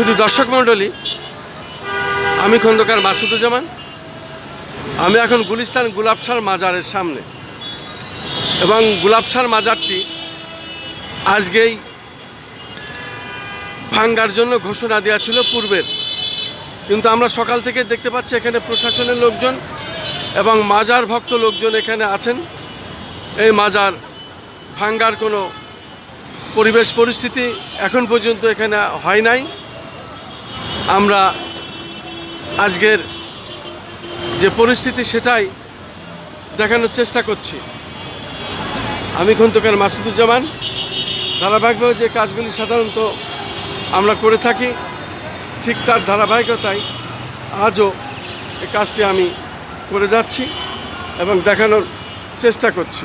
শুধু দর্শক মণ্ডলী, আমি খন্দকার মাসুদুজ্জামান, আমি এখন গুলিস্তান গুলাবসার মাজারের সামনে। এবং গুলাবসার মাজারটি আজকেই ভাঙ্গার জন্য ঘোষণা দেওয়া ছিল পূর্বের। কিন্তু আমরা সকাল থেকে দেখতে পাচ্ছি এখানে প্রশাসনের লোকজন এবং মাজার ভক্ত লোকজন এখানে আছেন। এই মাজার ভাঙ্গার কোনো পরিবেশ পরিস্থিতি এখন পর্যন্ত এখানে হয় নাই। আমরা আজকের যে পরিস্থিতি সেটাই দেখানোর চেষ্টা করছি। আমি খন্দকার মাসুদুজ্জামান, ধারাবাহিকভাবে যে কাজগুলি সাধারণত আমরা করে থাকি, ঠিক তার ধারাবাহিকতায় আজও এই কাজটি আমি করে যাচ্ছি এবং দেখানোর চেষ্টা করছি।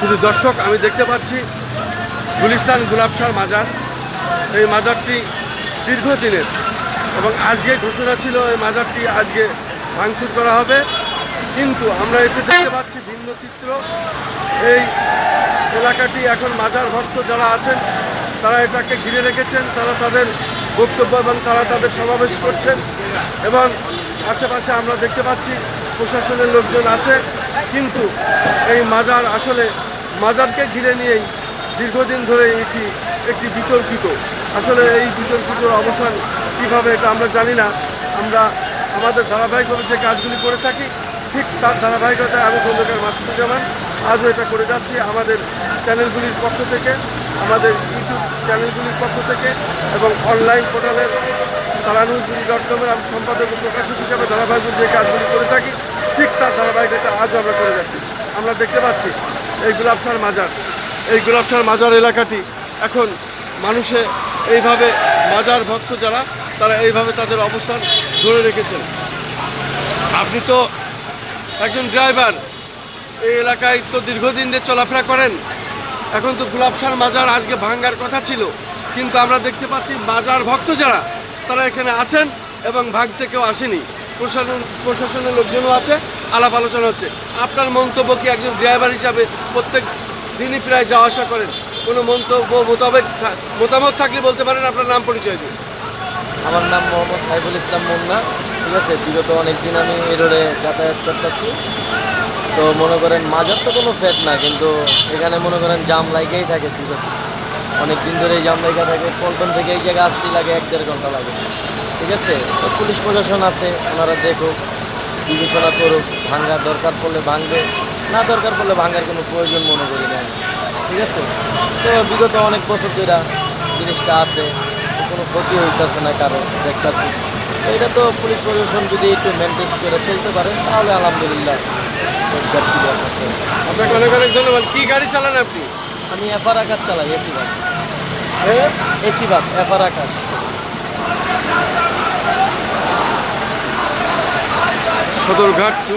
শুধু দর্শক, আমি দেখতে পাচ্ছি গুলিস্তান গুলাবসার মাজার। এই মাজারটি দীর্ঘদিনের এবং আজকে ঘোষণা ছিল এই মাজারটি আজকে ভাঙচুর করা হবে। কিন্তু আমরা এসে দেখতে পাচ্ছি ভিন্ন চিত্র। এই এলাকাটি এখন মাজার ভক্ত যারা আছেন, তারা এটাকে ঘিরে রেখেছেন, তারা তাদের বক্তব্য এবং তারা তাদের সমাবেশ করছেন এবং আশেপাশে আমরা দেখতে পাচ্ছি প্রশাসনের লোকজন আছে। কিন্তু এই মাজার আসলে মাজারকে ঘিরে নিয়েই দীর্ঘদিন ধরে এটি একটি বিতর্কিত। আসলে এই বিতর্কিত অবসান কীভাবে এটা আমরা জানি না। আমরা আমাদের ধারাবাহিকভাবে যে কাজগুলি করে থাকি, ঠিক তার ধারাবাহিকতায় আমি খন্দকার মাসুদুজ্জামান আজও এটা করে যাচ্ছি আমাদের চ্যানেলগুলির পক্ষ থেকে, আমাদের ইউটিউব চ্যানেলগুলির পক্ষ থেকে এবং অনলাইন পোর্টালের তারানুজগুলি ডট কমের আমি সম্পাদক প্রকাশক হিসাবে ধারাবাহিক যে কাজগুলি করে থাকি, ঠিক তার ধারাবাহিকতা আজও আমরা করে যাচ্ছি। আমরা দেখতে পাচ্ছি এই গোলাপসার মাজার, এই গোলাপসার মাজার এলাকাটি এখন মানুষে এইভাবে মাজার ভক্ত যারা, তারা এইভাবে তাদের অবস্থান ধরে রেখেছেন। আপনি তো একজন ড্রাইভার, এই এলাকায় তো দীর্ঘদিন দিয়ে চলাফেরা করেন। এখন তো গুলাবসার মাজার আজকে ভাঙ্গার কথা ছিল, কিন্তু আমরা দেখতে পাচ্ছি মাজার ভক্ত যারা, তারা এখানে আছেন এবং ভাঙতে কেউ আসেনি। প্রশাসন প্রশাসনের লোকজনও আছে, আলাপ আলোচনা হচ্ছে। আপনার মন্তব্য কি একজন ড্রাইভার হিসাবে প্রত্যেক দিনই প্রায় যাওয়া আসা করেন? কোনো মন্তব্য, মোতাবেক মতামত থাকলে বলতে পারেন আপনার নাম পরিচয় দিন আমার নাম মোহাম্মদ সাইফুল ইসলাম মুন্না, ঠিক আছে? বিগত অনেকদিন আমি এই রোডে যাতায়াত করতেছি। তো মনে করেন মাজার তো কোনো ফেট না, কিন্তু এখানে মনে করেন জাম লাগেই থাকে বিগত অনেক দিন ধরে জাম লাগা থাকে, পল্টন থেকে এই জায়গায় আসতে লাগে এক দেড় ঘণ্টা লাগে। ঠিক আছে? তো পুলিশ প্রশাসন আছে, ওনারা দেখুক। বিবেচনা করুক ভাঙ্গার দরকার পড়লে ভাঙবে না দরকার পড়লে ভাঙার কোনো প্রয়োজন মনে করি না ঠিক আছে? তো বিগত অনেক বছর ধরে জিনিসটা আছে কোনো ক্ষতি হইতেছে না কারও দেখতেছি। তো এটা তো পুলিশ প্রশাসন যদি একটু মেনটেন করে চলতে পারে তাহলে আলহামদুলিল্লাহ আপনাকে অনেক অনেক ধন্যবাদ। কি গাড়ি চালান আপনি? আমি এফআর আকাশ চালাই এসি বাস। হ্যাঁ? AC bus FR Akash. Sadarghat to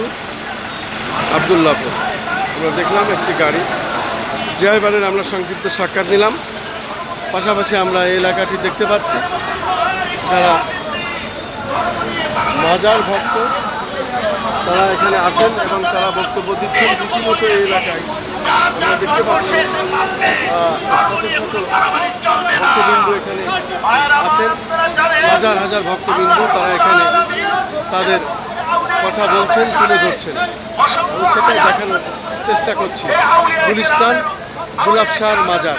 Abdullahpur. আমরা দেখলাম একটি গাড়ি। ড্রাইভারের আমরা সংক্ষিপ্ত সাক্ষাৎ নিলাম। পাশাপাশি আমরা এই এলাকাটি দেখতে পাচ্ছি। যারা মাজার ভক্ত, তারা এখানে আছেন এবং তারা বক্তব্য দিচ্ছেন। রীতিমতো এই এলাকায় আমরা দেখতে পাচ্ছি শত ভক্তবৃন্দ এখানে আছেন। হাজার হাজার ভক্তবৃন্দ তারা এখানে তাদের কথা বলছেন তুলে ধরছেন। আমি সেটাই দেখানোর চেষ্টা করছি। গুলিস্তান গুলাবশার মাজার।